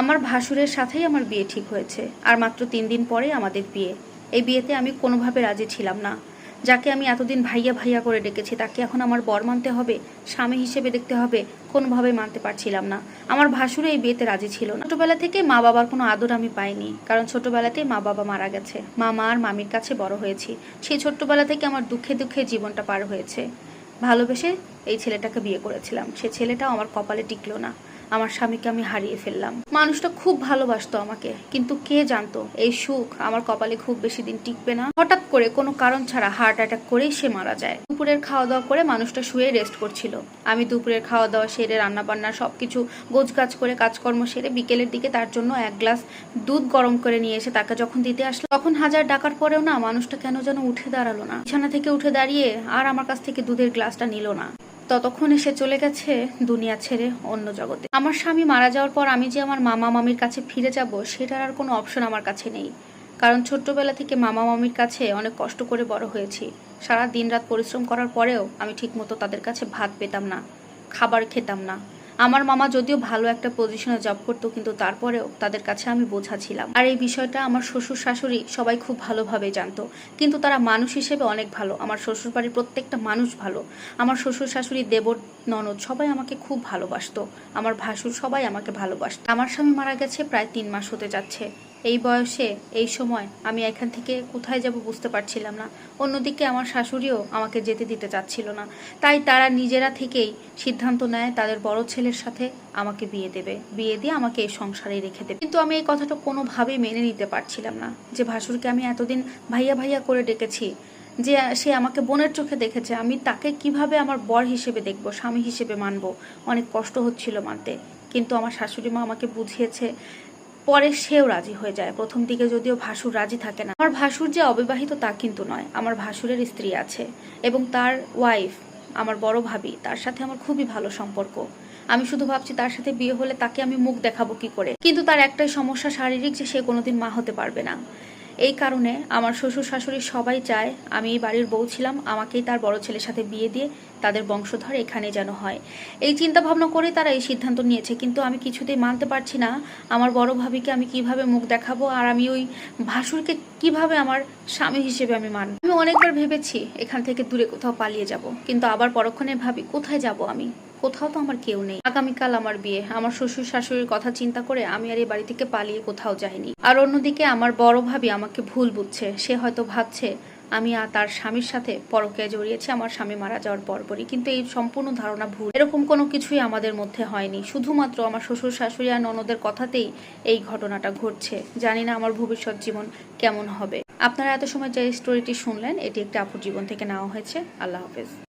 আমার ভাসুরের সাথেই আমার বিয়ে ঠিক হয়েছে, আর মাত্র তিন দিন পরে আমাদের বিয়ে। এই বিয়েতে আমি কোনোভাবে রাজি ছিলাম না। যাকে আমি এতদিন ভাইয়া ভাইয়া করে ডেকেছি, তাকে এখন আমার বর মানতে হবে, স্বামী হিসেবে দেখতে হবে, কোনোভাবে মানতে পারছিলাম না। আমার ভাসুরে এই বিয়েতে রাজি ছিল না। ছোটবেলা থেকে মা বাবার কোনো আদর আমি পাইনি, কারণ ছোটবেলাতে মা বাবা মারা গেছে। মামা আর মামির কাছে বড় হয়েছি। সেই ছোট্টবেলা থেকে আমার দুঃখে দুঃখে জীবনটা পার হয়েছে। ভালোবেসে এই ছেলেটাকে বিয়ে করেছিলাম। সে ছেলেটাও আমার কপালে টিকলো না। আমার স্বামীকে আমি হারিয়ে ফেললাম। মানুষটা খুব ভালোবাসতো আমাকে, কিন্তু কে জানতো? এই সুখ আমার কপালে খুব বেশি দিন টিকবে না। হঠাৎ করে কোনো কারণ ছাড়া হার্ট অ্যাটাক করেই সে মারা যায়। দুপুরের খাওয়া দাওয়া করে মানুষটা শুয়ে রেস্ট করছিল। আমি দুপুরের খাওয়া দাওয়া সেরে রান্না বান্না সবকিছু গোছ গাছ করে, কাজকর্ম সেরে বিকেলের দিকে তার জন্য এক গ্লাস দুধ গরম করে নিয়ে এসে তাকে যখন দিতে আসলো, তখন হাজার ডাকার পরেও না মানুষটা কেন যেন উঠে দাঁড়াল না। বিছানা থেকে উঠে দাঁড়িয়ে আর আমার কাছ থেকে দুধের গ্লাসটা নিল না। ততক্ষণ এসে চলে গেছে দুনিয়া ছেড়ে অন্য জগতে। আমার স্বামী মারা যাওয়ার পর আমি যে আমার মামা মামির কাছে ফিরে যাব, সেটার আর কোনো অপশন আমার কাছে নেই। কারণ ছোট্টবেলা থেকে মামা মামির কাছে অনেক কষ্ট করে বড় হয়েছি। সারা দিন রাত পরিশ্রম করার পরেও আমি ঠিকমতো তাদের কাছে ভাত পেতাম না, খাবার খেতাম না। আমার মামা যদিও ভালো একটা পজিশনে জব করতো, কিন্তু তারপরেও তাদের কাছে আমি বোঝা ছিলাম। আর এই বিষয়টা আমার শ্বশুর শাশুড়ি সবাই খুব ভালোভাবে জানতো। কিন্তু তারা মানুষ হিসেবে অনেক ভালো। আমার শ্বশুর বাড়ির প্রত্যেকটা মানুষ ভালো। আমার শ্বশুর শাশুড়ি দেবর, ননদ সবাই আমাকে খুব ভালোবাসতো। আমার ভাসুর সবাই আমাকে ভালোবাসত। আমার স্বামী মারা গেছে প্রায় তিন মাস হতে যাচ্ছে। এই বয়সে, এই সময় আমি এখান থেকে কোথায় যাব বুঝতে পারছিলাম না। অন্যদিকে আমার শাশুড়িও আমাকে যেতে দিতে চাচ্ছিল না। তাই তারা নিজেরা থেকেই সিদ্ধান্ত নেয় তাদের বড় ছেলের সাথে আমাকে বিয়ে দেবে। বিয়ে দিয়ে আমাকে এই সংসারে রেখে দেবে। কিন্তু আমি এই কথাটা কোনোভাবেই মেনে নিতে পারছিলাম না। যে ভাসুরকে আমি এতদিন ভাইয়া ভাইয়া করে ডেকেছি, যে সে আমাকে বোনের চোখে দেখেছে, আমি তাকে কীভাবে আমার বর হিসেবে দেখব, স্বামী হিসেবে মানবো? অনেক কষ্ট হচ্ছিল মানতে কিন্তু আমার শাশুড়ি মা আমাকে বুঝিয়েছে পরে সেও রাজি হয়ে যায়। প্রথম দিকে যদিও ভাসুর রাজি থাকে না। আমার ভাসুর যে অবিবাহিত তা কিন্তু নয়। আমার ভাসুরের স্ত্রী আছে এবং তার ওয়াইফ আমার বড় ভাবি, তার সাথে আমার খুবই ভালো সম্পর্ক। আমি শুধু ভাবছি তার সাথে বিয়ে হলে তাকে আমি মুখ দেখাবো কি করে? কিন্তু তার একটাই সমস্যা শারীরিক যে সে কোনোদিন মা হতে পারবে না। এই কারণে আমার শ্বশুর শাশুড়ি সবাই চায় আমি এই বাড়ির বউ ছিলাম, আমাকেই তার বড় ছেলের সাথে বিয়ে দিয়ে তাদের বংশধর এখানে যেন হয়। এই চিন্তা ভাবনা করে তারা এই সিদ্ধান্ত নিয়েছে, কিন্তু আমি কিছুতেই মানতে পারছি না। আমার বড় ভাবিকে আমি কীভাবে মুখ দেখাবো? আর আমি ওই ভাসুরকে কীভাবে আমার স্বামী হিসেবে আমি মানব আমি অনেকবার ভেবেছি এখান থেকে দূরে কোথাও পালিয়ে যাব, কিন্তু আবার পরক্ষণে ভাবি, কোথায় যাব আমি? কোথাও তো আমার কেউ নেই। আগামীকাল আমার বিয়ে। আমার শ্বশুর শাশুড়ির কথা চিন্তা করে আমি আর এই বাড়ি থেকে পালিয়ে কোথাও যাইনি। আর অন্যদিকে আমার বড় ভাবি আমাকে ভুল বুঝছে। সে হয়তো ভাবছে আমি আর তার স্বামীর সাথে পরকে জড়িয়েছি, আমার স্বামী মারা যাওয়ার পরপরই। কিন্তু এই সম্পূর্ণ ধারণা ভুল। এরকম কোনো কিছুই আমাদের মধ্যে হয়নি। শুধুমাত্র আমার শ্বশুর, শাশুড়ি আর ননদের কথাতেই এই ঘটনাটা ঘটছে। জানি না আমার ভবিষ্যৎ জীবন কেমন হবে। আপনারা এত সময় যে স্টোরিটি শুনলেন, এটি একটি আপুর জীবন থেকে নেওয়া হয়েছে। আল্লাহ হাফেজ।